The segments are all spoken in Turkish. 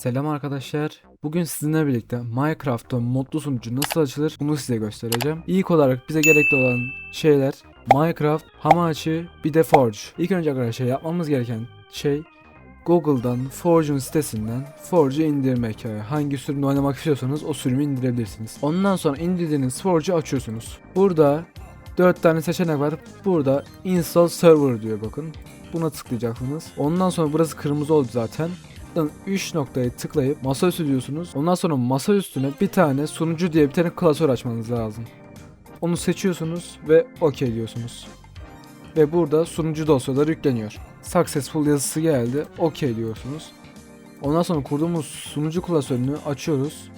Selam arkadaşlar. Bugün sizinle birlikte Minecraft'ta modlu sunucu nasıl açılır bunu size göstereceğim. İlk olarak bize gerekli olan şeyler Minecraft, Hamachi, bir de Forge. İlk önce arkadaşlar yapmamız gereken şey Google'dan Forge'un sitesinden Forge'u indirmek. Yani hangi sürümde oynamak istiyorsanız o sürümü indirebilirsiniz. Ondan sonra indirdiğiniz Forge'u açıyorsunuz. Burada 4 tane seçenek var. Burada Install Server diyor bakın. Buna tıklayacaksınız. Ondan sonra burası kırmızı oldu zaten. Buradan 3 noktayı tıklayıp masaüstü diyorsunuz. Ondan sonra masa üstüne bir tane sunucu diye bir tane klasör açmanız lazım. Onu seçiyorsunuz ve OK diyorsunuz. Ve burada sunucu dosyaları yükleniyor. Successful yazısı geldi. OK diyorsunuz. Ondan sonra kurduğumuz sunucu klasörünü açıyoruz.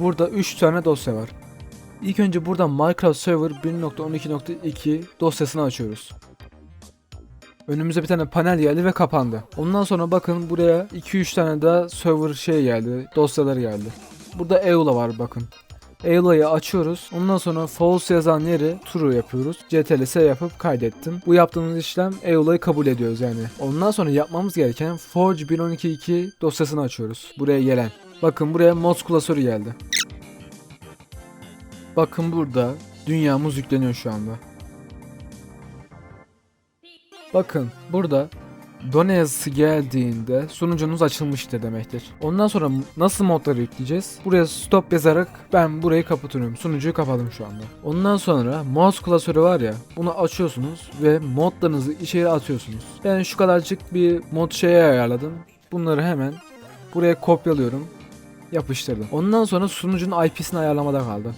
Burada 3 tane dosya var. İlk önce buradan Minecraft Server 1.12.2 dosyasını açıyoruz. Önümüze bir tane panel geldi ve kapandı. Ondan sonra bakın buraya 2-3 tane daha server şey geldi. Dosyalar geldi. Burada EULA var bakın. EULA'yı açıyoruz. Ondan sonra false yazan yeri true yapıyoruz. CTRL-S yapıp kaydettim. Bu yaptığımız işlem EULA'yı kabul ediyoruz yani. Ondan sonra yapmamız gereken Forge 1.12.2 dosyasını açıyoruz. Buraya gelen. Bakın buraya mods klasörü geldi. Bakın burada dünyamız yükleniyor şu anda. Bakın burada Done yazısı geldiğinde sunucunuz açılmıştır demektir. Ondan sonra nasıl modları yükleyeceğiz? Buraya stop yazarak ben burayı kapatıyorum. Sunucuyu kapadım şu anda. Ondan sonra mouse klasörü var ya bunu açıyorsunuz ve modlarınızı içeri atıyorsunuz. Ben şu kadarcık bir mod şeye ayarladım. Bunları hemen buraya kopyalıyorum. Yapıştırdım. Ondan sonra sunucunun IP'sini ayarlamada kaldı.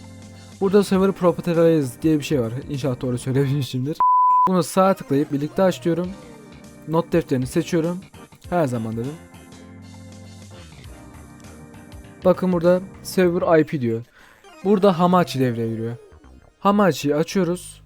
Burada server properties diye bir şey var. İnşallah doğru söylemişimdir. Bunu sağa tıklayıp birlikte aç. Not defterini seçiyorum. Her zaman dedim. Bakın burada server IP diyor. Burada Hamachi devreye giriyor. Hamachi'yi açıyoruz.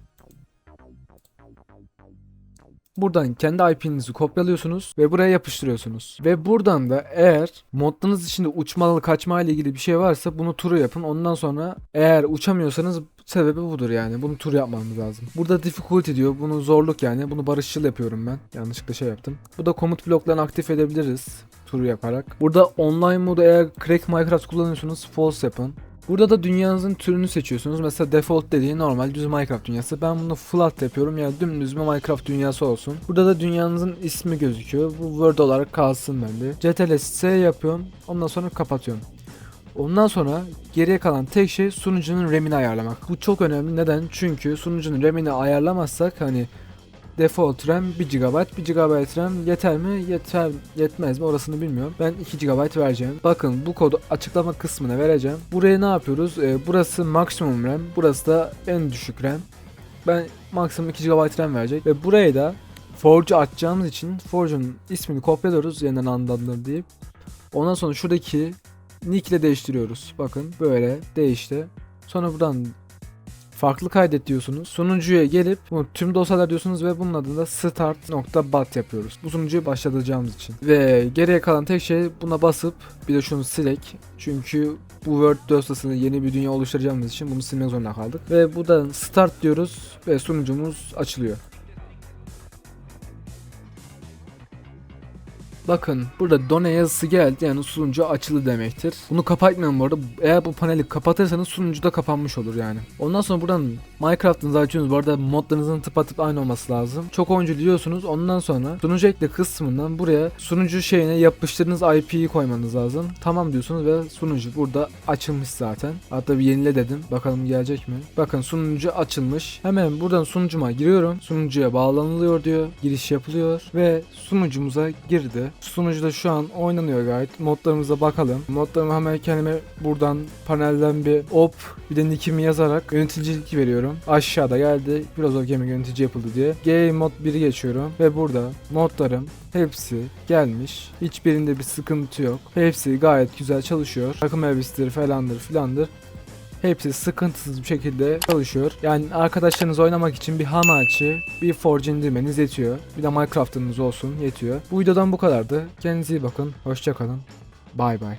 Buradan kendi IP'nizi kopyalıyorsunuz ve buraya yapıştırıyorsunuz. Ve buradan da eğer modlarınız içinde uçmalı kaçma ile ilgili bir şey varsa bunu turu yapın. Ondan sonra eğer uçamıyorsanız sebebi budur yani. Bunu tur yapmanız lazım. Burada difficulty diyor. Bunu zorluk yani. Bunu barışçıl yapıyorum ben. Yanlışlıkla şey yaptım. Bu da komut bloklarını aktif edebiliriz. Turu yaparak. Burada online modu eğer crack Minecraft kullanıyorsanız false yapın. Burada da dünyanızın türünü seçiyorsunuz. Mesela default dediği normal düz Minecraft dünyası. Ben bunu flat yapıyorum yani dümdüz bir Minecraft dünyası olsun. Burada da dünyanızın ismi gözüküyor. Bu Word olarak kalsın bende. CTRL S yapıyorum. Ondan sonra kapatıyorum. Ondan sonra geriye kalan tek şey sunucunun RAM'ini ayarlamak. Bu çok önemli. Neden? Çünkü sunucunun RAM'ini ayarlamazsak hani default RAM 1 GB, 1 GB RAM yeter mi? Yeter yetmez mi? Orasını bilmiyorum. Ben 2 GB vereceğim. Bakın bu kodu açıklama kısmına vereceğim. Buraya ne yapıyoruz? Ee, burası maksimum RAM, burası da en düşük RAM. Ben maksimum 2 GB RAM verecek ve buraya da Forge açacağımız için Forge'un ismini kopyalıyoruz yeniden andandır deyip. Ondan sonra şuradaki nick ile değiştiriyoruz. Bakın böyle değişti. Sonra buradan farklı kaydet diyorsunuz. Sunucuya gelip bunu tüm dosyalar diyorsunuz ve bunun adını da start.bat yapıyoruz. Bu sunucuyu başlatacağımız için. Ve geriye kalan tek şey buna basıp bir de şunu silek. Çünkü bu Word dosyasını yeni bir dünya oluşturacağımız için bunu silmek zorunda kaldık. Ve buradan start diyoruz ve sunucumuz açılıyor. Bakın burada done yazısı geldi yani sunucu açıldı demektir. Bunu kapatmayın bu arada. Eğer bu paneli kapatırsanız sunucu da kapanmış olur yani. Ondan sonra buradan Minecraft'ınızı açıyorsunuz. Bu arada modlarınızın tıpatıp aynı olması lazım. Çok oyuncu diyorsunuz. Ondan sonra sunucu ekle kısmından buraya sunucu şeyine yapıştırdığınız IP'yi koymanız lazım. Tamam diyorsunuz ve sunucu burada açılmış zaten. Hatta bir yenile dedim. Bakalım gelecek mi? Bakın sunucu açılmış. Hemen buradan sunucuma giriyorum. Sunucuya bağlanılıyor diyor. Giriş yapılıyor ve sunucumuza girdi. Sunucuda şu an oynanıyor gayet. Modlarımıza bakalım. Modlarımı hemen kendime buradan panelden bir op bir de nickimi yazarak yöneticilik veriyorum. Aşağıda geldi. Biraz o gemi yönetici yapıldı diye. Game mod 1'i geçiyorum ve burada modlarım hepsi gelmiş. Hiçbirinde bir sıkıntı yok. Hepsi gayet güzel çalışıyor. Takım elbisleri falandır filandır. Hepsi sıkıntısız bir şekilde çalışıyor. Yani arkadaşlarınız oynamak için bir Hamachi, bir Forge indirmeniz yetiyor. Bir de Minecraft'ınız olsun yetiyor. Bu videodan bu kadardı. Kendinize iyi bakın. Hoşçakalın. Bay bay.